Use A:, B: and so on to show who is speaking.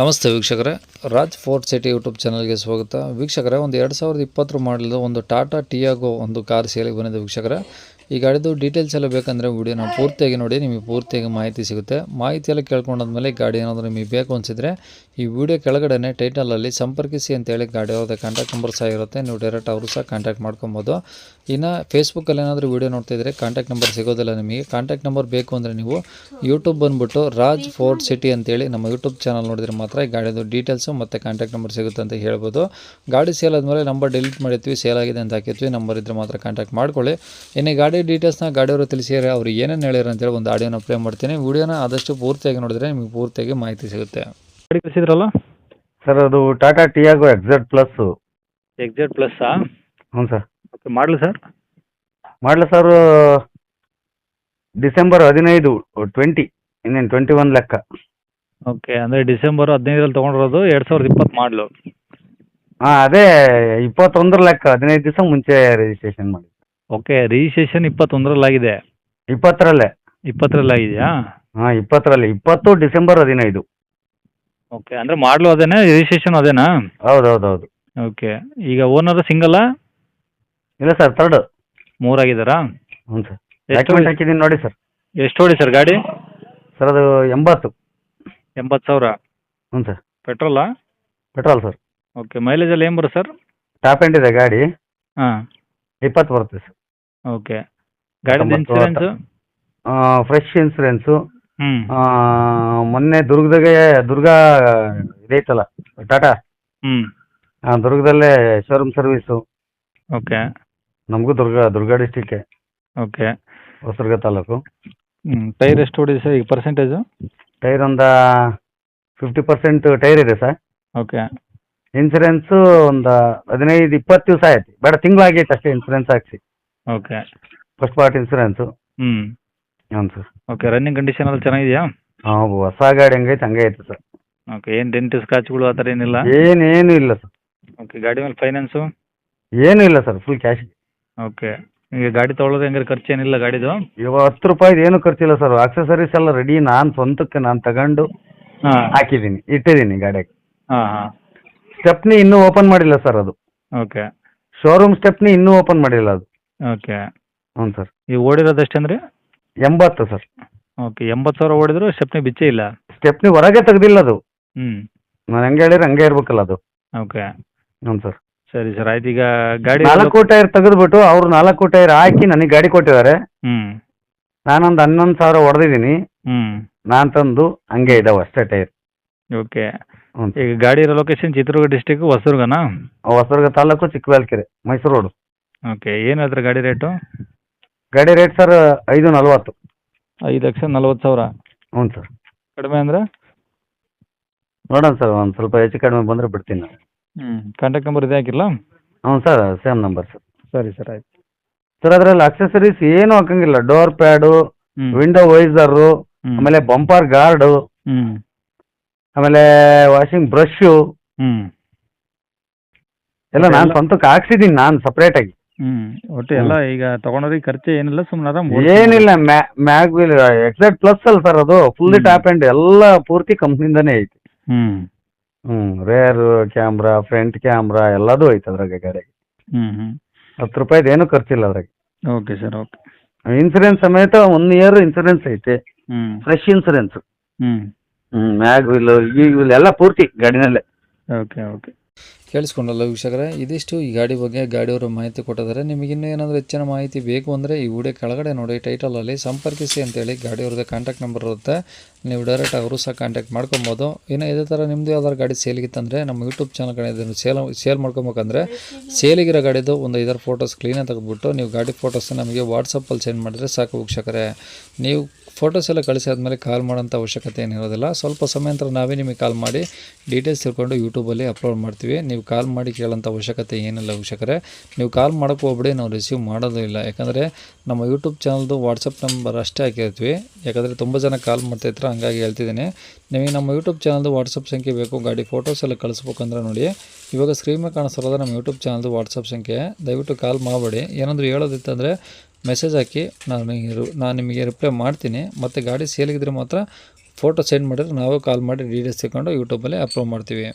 A: ನಮಸ್ತೆ ವೀಕ್ಷಕರೇ. Raj fort city YouTube ಚಾನಲ್ಗೆ ಸ್ವಾಗತ. ವೀಕ್ಷಕರೇ, ಒಂದು ಎರಡು ಸಾವಿರದ ಇಪ್ಪತ್ತರ ಮಾಡಲಿದ ಒಂದು ಟಾಟಾ ಟಿಯಾಗೋ ಒಂದು ಕಾರ್ ಸೇಲಿಗೆ ಬಂದಿದೆ ವೀಕ್ಷಕರೇ. ಈ ಗಾಡಿದು ಡೀಟೇಲ್ಸ್ ಎಲ್ಲ ಬೇಕಂದರೆ ವಿಡಿಯೋನ ಪೂರ್ತಿಯಾಗಿ ನೋಡಿ, ನಿಮಗೆ ಪೂರ್ತಿಯಾಗಿ ಮಾಹಿತಿ ಸಿಗುತ್ತೆ. ಮಾಹಿತಿ ಎಲ್ಲ ಕೇಳ್ಕೊಂಡಾದ್ಮೇಲೆ ಗಾಡಿ ಏನಾದರೂ ನಿಮಗೆ ಬೇಕು ಅನಿಸಿದ್ರೆ ಈ ವಿಡಿಯೋ ಕೆಳಗಡೆ ಟೈಟಲಲ್ಲಿ ಸಂಪರ್ಕಿಸಿ ಅಂತೇಳಿ ಗಾಡಿ ಅವ್ರದ್ದು ಕಾಂಟ್ಯಾಕ್ಟ್ ನಂಬರ್ ಸಹ ಇರುತ್ತೆ. ನೀವು ಡೈರೆಕ್ಟ್ ಅವರು ಸಹ ಕಾಂಟ್ಯಾಕ್ಟ್ ಮಾಡ್ಕೊಬೋದು. ಇನ್ನು ಫೇಸ್ಬುಕ್ಕಲ್ಲಿ ಏನಾದರೂ ವೀಡಿಯೋ ನೋಡ್ತಿದ್ರೆ ಕಾಂಟ್ಯಾಕ್ಟ್ ನಂಬರ್ ಸಿಗೋದಿಲ್ಲ ನಿಮಗೆ. ಕಾಂಟ್ಯಾಕ್ಟ್ ನಂಬರ್ ಬೇಕು ಅಂದರೆ ನೀವು ಯೂಟ್ಯೂಬ್ ಬಂದುಬಿಟ್ಟು ರಾಜ್ ಫೋರ್ಟ್ ಸಿಟಿ ಅಂತೇಳಿ ನಮ್ಮ ಯೂಟ್ಯೂಬ್ ಚಾನಲ್ ನೋಡಿದ್ರೆ ಮಾತ್ರ ಈ ಗಾಡಿದು ಡೀಟೇಲ್ಸು ಮತ್ತು ಕಾಂಟ್ಯಾಕ್ಟ್ ನಂಬರ್ ಸಿಗುತ್ತೆ ಅಂತ ಹೇಳ್ಬೋದು. ಗಾಡಿ ಸೇಲ್ ಆದಮೇಲೆ ನಂಬರ್ ಡಿಲೀಟ್ ಮಾಡಿರ್ತೀವಿ ಸೇಲ್ ಆಗಿದೆ ಅಂತ ಹಾಕಿರ್ತೀವಿ. ನಂಬರ್ ಇದ್ದರೆ ಮಾತ್ರ ಕಾಂಟ್ಯಾಕ್ಟ್ ಮಾಡ್ಕೊಳ್ಳಿ. ಇನ್ನೇ ಈ ಗಾಡಿ ಡೀಟೇಲ್ಸ್ನ ಗಾಡಿಯವರು ತಿಳಿಸಿದರೆ ಅವ್ರು ಏನೇನು ಹೇಳಿರ ಅಂತೇಳಿ ಒಂದು ಆಡಿಯೋನ ಪ್ಲೇ ಮಾಡ್ತೀನಿ. ವಿಡಿಯೋನ ಆದಷ್ಟು ಪೂರ್ತಿಯಾಗಿ ನೋಡಿದ್ರೆ ನಿಮಗೆ ಪೂರ್ತಿಯಾಗಿ ಮಾಹಿತಿ ಸಿಗುತ್ತೆ.
B: ಗಾಡಿ ಕಳಿಸಿದ್ರಲ್ಲ?
C: ಸರ್ ಅದು Tata Tiago XZ plus
B: X Z ಪ್ಲಸ್ಸಾ
C: ಹ್ಞೂ ಸರ್.
B: ಓಕೆ ಮಾಡಲಿ ಸರ್.
C: ಮಾಡಲು ಸರ್ ಡಿಸೆಂಬರ್ ಹದಿನೈದು ಟ್ವೆಂಟಿ ಇನ್ನೇನು ಟ್ವೆಂಟಿ ಒನ್ ಲೆಕ್ಕ.
B: ಓಕೆ ಅಂದರೆ ಡಿಸೆಂಬರ್ ಹದಿನೈದರಲ್ಲಿ ತೊಗೊಂಡಿರೋದು ಎರಡು ಸಾವಿರದ ಇಪ್ಪತ್ತು ಮಾಡಲು.
C: ಹಾಂ ಅದೇ ಇಪ್ಪತ್ತೊಂದರ ಲೆಕ್ಕ ಹದಿನೈದು ದಿವಸ ಮುಂಚೆ ರಿಜಿಸ್ಟ್ರೇಷನ್ ಮಾಡಿ
B: ಓಕೆ ರಿಜಿಸ್ಟ್ರೇಷನ್ ಇಪ್ಪತ್ತೊಂದರಲ್ಲಾಗಿದೆ
C: ಇಪ್ಪತ್ತರಲ್ಲೇ?
B: ಇಪ್ಪತ್ತರಲ್ಲಾಗಿದೆಯಾ
C: ಹಾಂ ಇಪ್ಪತ್ತರಲ್ಲಿ. ಇಪ್ಪತ್ತು ಡಿಸೆಂಬರ್ ಹದಿನೈದು.
B: ಓಕೆ ಅಂದರೆ ಮಾಡಲು ಅದೇನಾ ರಿಜಿಸ್ಟ್ರೇಷನ್ ಅದೇನಾ?
C: ಹೌದು ಹೌದು ಹೌದು
B: ಓಕೆ ಈಗ ಓನರ್ ಸಿಂಗಲ್ಲ
C: ಇಲ್ಲ ಸರ್ ತರ್ಡ್
B: ಮೂರಾಗಿದ್ದಾರಾ
C: ಹ್ಞೂ ಸರ್. ಡಾಕ್ಯುಮೆಂಟ್ ಹಾಕಿದ್ದೀನಿ ನೋಡಿ ಸರ್.
B: ಎಷ್ಟು ಹೊಡಿ ಸರ್ ಗಾಡಿ?
C: ಸರ್ ಅದು ಎಂಬತ್ತು.
B: ಎಂಬತ್ತು ಸಾವಿರ.
C: ಹ್ಞೂ ಸರ್.
B: ಪೆಟ್ರೋಲಾ
C: ಪೆಟ್ರೋಲ್ ಸರ್.
B: ಓಕೆ ಮೈಲೇಜಲ್ಲಿ ಏನು ಬರುತ್ತೆ ಸರ್?
C: ಟಾಪ್ ಎಂಡ್ ಇದೆ ಗಾಡಿ.
B: ಹಾಂ.
C: ಇಪ್ಪತ್ತು ಬರುತ್ತೆ ಸರ್.
B: ಓಕೆ.
C: ಗಾಡಿ
B: ಇನ್ಸೂರೆನ್ಸು
C: ಫ್ರೆಶ್ ಇನ್ಸೂರೆನ್ಸು ಹ್ಮ್. ಮೊನ್ನೆ ದುರ್ಗದಾಗೆ ದುರ್ಗ ಇದೈತಲ್ಲ ಟಾಟಾ?
B: ಹ್ಮ್.
C: ಆ, ದುರ್ಗದಲ್ಲೇ ಶೋರೂಮ್ ಸರ್ವಿಸು
B: ಓಕೆ.
C: ನಮಗೂ ದುರ್ಗ ದುರ್ಗ ಡಿಸ್ಟಿಕ್ಕೆ
B: ಓಕೆ.
C: ಹೊಸದುರ್ಗ ತಾಲೂಕು.
B: ಟೈರ್ ಎಷ್ಟು ಹೊಡಿದೆ ಸರ್ ಈಗ ಪರ್ಸೆಂಟೇಜು
C: ಟೈರ್ ಒಂದು ಫಿಫ್ಟಿ ಪರ್ಸೆಂಟ್ ಟೈರ್ ಇದೆ ಸರ್.
B: ಓಕೆ.
C: ಇನ್ಸೂರೆನ್ಸು ಒಂದು ಹದಿನೈದು ಇಪ್ಪತ್ತು ದಿವಸ ಆಯ್ತು. ಬೇಡ ತಿಂಗಳಾಗೈತೆ ಅಷ್ಟೇ ಇನ್ಸೂರೆನ್ಸ್ ಹಾಕ್ಸಿ.
B: ಓಕೆ
C: ಫಸ್ಟ್ ಪಾರ್ಟ್ ಇನ್ಸೂರೆನ್ಸು
B: ಹ್ಞೂ
C: ಹ್ಞೂ ಸರ್.
B: ಓಕೆ ರನ್ನಿಂಗ್ ಕಂಡೀಷನ್ ಎಲ್ಲ ಚೆನ್ನಾಗಿದೆಯಾ?
C: ಹಾಂ ಹೊಸ ಗಾಡಿ ಹಂಗೈತೆ ಹಂಗೆ ಐತೆ ಸರ್.
B: ಓಕೆ ಏನು ಡೆಂಟ್ ಸ್ಕ್ರಾಚ್ಗಳು ಆ ಥರ ಏನಿಲ್ಲ?
C: ಏನೇನು ಇಲ್ಲ ಸರ್.
B: ಓಕೆ ಗಾಡಿ ಮೇಲೆ ಫೈನಾನ್ಸು
C: ಏನು ಇಲ್ಲ ಸರ್ ಫುಲ್ ಕ್ಯಾಶ್
B: ಓಕೆ ಈಗ ಗಾಡಿ ತೊಗೊಳೋದು ಹೆಂಗಾರೆ ಖರ್ಚು ಏನಿಲ್ಲ ಗಾಡಿದು?
C: ಇವಾಗ ಹತ್ತು ರೂಪಾಯಿದು ಏನು ಖರ್ಚಿಲ್ಲ ಸರ್. ಆಕ್ಸೆಸರೀಸ್ ಎಲ್ಲ ರೆಡಿ ನಾನು ಸ್ವಂತಕ್ಕೆ ನಾನು ತಗೊಂಡು
B: ಹಾಂ.
C: ಹಾಕಿದ್ದೀನಿ ಇಟ್ಟಿದ್ದೀನಿ ಗಾಡಿಗೆ.
B: ಹಾಂ ಹಾಂ.
C: ಸ್ಟೆಪ್ನಿ ಇನ್ನೂ ಓಪನ್ ಮಾಡಿಲ್ಲ ಸರ್ ಅದು.
B: ಓಕೆ.
C: ಶೋರೂಮ್ ಸ್ಟೆಪ್ನಿ ಇನ್ನೂ ಓಪನ್ ಮಾಡಿಲ್ಲ ಅದು.
B: ಓಕೆ.
C: ಹ್ಞೂ ಸರ್.
B: ಈಗ ಓಡಿರೋದು ಎಷ್ಟಂದ್ರೆ
C: ಎಂಬತ್ತು ಸರ್.
B: ಓಕೆ ಎಂಬತ್ತು ಸಾವಿರ ಓಡಿದ್ರು ಸ್ಟೆಪ್ನಿ ಬಿಚ್ಚೇ ಇಲ್ಲ?
C: ಸ್ಟೆಪ್ನಿ ಹೊರಗೆ ತೆಗ್ದಿಲ್ಲ ಅದು.
B: ಹ್ಞೂ
C: ನಾನು ಹೆಂಗೆ ಹೇಳಿದ್ರೆ ಹಂಗೆ ಇರ್ಬೇಕಲ್ಲ ಅದು.
B: ಓಕೆ.
C: ಹ್ಞೂ ಸರ್.
B: ಸರಿ ಸರ್ ಆಯ್ತು. ಈಗ ಗಾಡಿ
C: ನಾಲ್ಕು ಟೈರ್ ತೆಗೆದ್ಬಿಟ್ಟು ಅವ್ರು ನಾಲ್ಕು ಟೈರ್ ಹಾಕಿ ನನಗೆ ಗಾಡಿ ಕೊಟ್ಟಿದ್ದಾರೆ.
B: ಹ್ಞೂ
C: ನಾನೊಂದು ಹನ್ನೊಂದು ಸಾವಿರ ಹೊಡೆದಿದ್ದೀನಿ.
B: ಹ್ಞೂ
C: ನಾನು ತಂದು ಹಂಗೆ ಇದಾವೆ ಅಷ್ಟೇ ಟೈರ್.
B: ಓಕೆ.
C: ಹ್ಞೂ
B: ಈಗ ಗಾಡಿ ಇರೋ ಲೊಕೇಶನ್ ಚಿತ್ರದುರ್ಗ ಡಿಸ್ಟಿಕ್ ಹೊಸದುರ್ಗನಾ?
C: ಹೊಸದುರ್ಗ ತಾಲೂಕು ಚಿಕ್ಕಬಳ್ಳಾಕೆರೆ ಮೈಸೂರು ರೋಡು
B: ಓಕೆ ಏನು ಹೇಳ್ತಾರೆ ಗಾಡಿ ರೇಟು
C: ಗಾಡಿ ರೇಟ್ ಸರ್ ಐದು ನಲ್ವತ್ತು.
B: ಐದು ಲಕ್ಷ ನಲ್ವತ್ತು ಸಾವಿರ?
C: ಹ್ಞೂ ಸರ್
B: ಕಡಿಮೆ ಅಂದ್ರೆ?
C: ನೋಡೋಣ ಸರ್ ಒಂದು ಸ್ವಲ್ಪ ಹೆಚ್ಚು ಕಡಿಮೆ ಬಂದರೆ ಬಿಡ್ತೀನಿ ನಾನು.
B: ಹ್ಞೂ ಕಾಂಟ್ಯಾಕ್ಟ್ ನಂಬರ್ ಇದೇ ಹಾಕಿಲ್ಲ?
C: ಹ್ಞೂ ಸರ್ ಸೇಮ್ ನಂಬರ್ ಸರ್
B: ಸರಿ ಸರ್ ಆಯ್ತು.
C: ಸರ್ ಅದರಲ್ಲಿ ಅಕ್ಸೆಸರೀಸ್ ಏನು ಹಾಕಂಗಿಲ್ಲ. ಡೋರ್ ಪ್ಯಾಡು ವಿಂಡೋ ವೈಸರು ಆಮೇಲೆ ಬಂಪರ್ ಗಾರ್ಡು
B: ಹ್ಞೂ
C: ಆಮೇಲೆ ವಾಷಿಂಗ್ ಬ್ರಷ್
B: ಹ್ಮ್.
C: ಎಲ್ಲ ನಾನು ಸ್ವಂತಕ್ಕೆ ಹಾಕ್ಸಿದ್ದೀನಿ ನಾನು ಸಪ್ರೇಟಾಗಿ
B: ಹ್ಮ್. ಒಟ್ಟು ಎಲ್ಲ ಈಗ ತೊಗೊಂಡೋರಿಗೆ ಖರ್ಚು ಏನಿಲ್ಲ ಸುಮ್ಮನೆ ಆರಾಮ್
C: ಏನಿಲ್ಲ ಮ್ಯಾಗ್ ವೀಲ್ ಎಕ್ಸಾಕ್ಟ್ ಪ್ಲಸ್ ಅಲ್ಲ ಸರ್ ಅದು ಫುಲ್ಲಿ ಟಾಪ್ ಆ್ಯಂಡ್ ಎಲ್ಲ ಪೂರ್ತಿ ಕಂಪ್ನಿಯಿಂದಾನೇ ಐತಿ.
B: ಹ್ಮ್.
C: ಹ್ಮ್ ರೇರ್ ಕ್ಯಾಮ್ರಾ ಫ್ರಂಟ್ ಕ್ಯಾಮ್ರಾ ಎಲ್ಲದೂ ಐತೆ ಅದ್ರಾಗ ಗಾಡಿಗೆ.
B: ಹ್ಮ್ ಹ್ಮ್.
C: ಹತ್ತು ರೂಪಾಯಿದು ಏನೂ ಖರ್ಚಿಲ್ಲ ಅದ್ರಾಗ.
B: Okay sir okay.
C: ಇನ್ಸೂರೆನ್ಸ್ ಸಮೇತ ಒನ್ ಇಯರ್ ಇನ್ಸೂರೆನ್ಸ್ ಐತೆ.
B: ಹ್ಮ್.
C: ಫ್ರೆಶ್ ಇನ್ಸೂರೆನ್ಸ್
B: ಹ್ಞೂ
C: ಹ್ಞೂ ಮ್ಯಾಗ್ ವೀಲ್ ಎಲ್ಲ ಪೂರ್ತಿ ಗಾಡಿನಲ್ಲೇ.
B: Okay okay.
A: ಕೇಳಿಸ್ಕೊಂಡಲ್ಲ ವೀಕ್ಷಕರೇ, ಇದಿಷ್ಟು ಈ ಗಾಡಿ ಬಗ್ಗೆ ಗಾಡಿಯವರು ಮಾಹಿತಿ ಕೊಟ್ಟಿದ್ದಾರೆ. ನಿಮಗೆ ಇನ್ನೂ ಏನಾದರೂ ಹೆಚ್ಚಿನ ಮಾಹಿತಿ ಬೇಕು ಅಂದರೆ ಈ ವಿಡಿಯೋ ಕೆಳಗಡೆ ನೋಡಿ ಟೈಟಲಲ್ಲಿ ಸಂಪರ್ಕಿಸಿ ಅಂತೇಳಿ ಗಾಡಿಯವ್ರದ್ದು ಕಾಂಟ್ಯಾಕ್ಟ್ ನಂಬರ್ ಇರುತ್ತೆ. ನೀವು ಡೈರೆಕ್ಟ್ ಅವರು ಸಹ ಕಾಂಟ್ಯಾಕ್ಟ್ ಮಾಡ್ಕೊಬೋದು. ಇನ್ನು ಇದೇ ಥರ ನಿಮ್ಮದು ಯಾವ್ದಾದ್ರು ಗಾಡಿ ಸೇಲಿಗಿತ್ತಂದರೆ ನಮ್ಮ ಯೂಟ್ಯೂಬ್ ಚಾನಲ್ ಇದನ್ನು ಸೇಲ್ ಸೇಲ್ ಮಾಡ್ಕೊಬೇಕಂದ್ರೆ ಸೇಲಿಗಿರೋ ಗಾಡಿದು ಒಂದು ಐದಾರು ಫೋಟೋಸ್ ಕ್ಲೀನಾಗಿ ತೆಗೆದುಬಿಟ್ಟು ನೀವು ಗಾಡಿ ಫೋಟೋಸ್ನ ನಮಗೆ ವಾಟ್ಸಪ್ಪಲ್ಲಿ ಸೆಂಡ್ ಮಾಡಿದರೆ ಸಾಕು ವೀಕ್ಷಕರೇ. ನೀವು ಫೋಟೋಸ್ ಎಲ್ಲ ಕಳಿಸಿ ಆದಮೇಲೆ ಕಾಲ್ ಮಾಡೋಂಥ ಅವಶ್ಯಕತೆ ಏನಿರೋದಿಲ್ಲ ಸ್ವಲ್ಪ ಸಮಯ ನಂತರ ನಾವೇ ನಿಮಗೆ ಕಾಲ್ ಮಾಡಿ ಡೀಟೇಲ್ಸ್ ತಿಳ್ಕೊಂಡು ಯೂಟ್ಯೂಬಲ್ಲಿ ಅಪ್ಲೋಡ್ ಮಾಡ್ತೀವಿ. ನೀವು ಕಾಲ್ ಮಾಡಿ ಕೇಳೋಂಥ ಅವಶ್ಯಕತೆ ಏನಿಲ್ಲ ವೀಕ್ಷಕರೇ. ನೀವು ಕಾಲ್ ಮಾಡೋಕ್ಕೆ ನಾವು ರಿಸೀವ್ ಮಾಡೋದೂ ಇಲ್ಲ. ಯಾಕಂದರೆ ನಮ್ಮ ಯೂಟ್ಯೂಬ್ ಚಾನಲ್ದು ವಾಟ್ಸಪ್ ನಂಬರ್ ಅಷ್ಟೇ ಹಾಕಿರ್ತೀವಿ. ಯಾಕಂದರೆ ತುಂಬ ಜನ ಕಾಲ್ ಮಾಡ್ತಾಯಿದ್ರು ಹಂಗಾಗಿ ಹೇಳ್ತಿದ್ದೀನಿ. ನಿಮಗೆ ನಮ್ಮ ಯೂಟ್ಯೂಬ್ ಚಾನಲ್ದು ವಾಟ್ಸಪ್ ಸಂಖ್ಯೆ ಬೇಕು. ಗಾಡಿ ಫೋಟೋಸ್ ಎಲ್ಲ ಕಳಿಸ್ಬೇಕಂದ್ರೆ ನೋಡಿ. ಇವಾಗ ಸ್ಕ್ರೀನ್ ಮೇಲೆ ಕಾಣಿಸ್ತಿರೋದು ನಮ್ಮ ಯೂಟ್ಯೂಬ್ ಚಾನಲ್ದು ವಾಟ್ಸಪ್ ಸಂಖ್ಯೆ. ದಯವಿಟ್ಟು ಕಾಲ್ ಮಾಡಬೇಡಿ. ಏನಾದರೂ ಹೇಳೋದಿತ್ತಂದರೆ ಮೆಸೇಜ್ ಹಾಕಿ. ನಾನು ನಾನು ನಿಮಗೆ ರಿಪ್ಲೈ ಮಾಡ್ತೀನಿ. ಮತ್ತು ಗಾಡಿ ಸೇಲಿಗಿದ್ರೆ ಮಾತ್ರ ಫೋಟೋ ಸೆಂಡ್ ಮಾಡಿದ್ರೆ ನಾವೇ ಕಾಲ್ ಮಾಡಿ ಡೀಟೇಲ್ಸ್ ತಗೊಂಡು ಯೂಟ್ಯೂಬಲ್ಲಿ ಅಪ್ಲೋಡ್ ಮಾಡ್ತೀವಿ.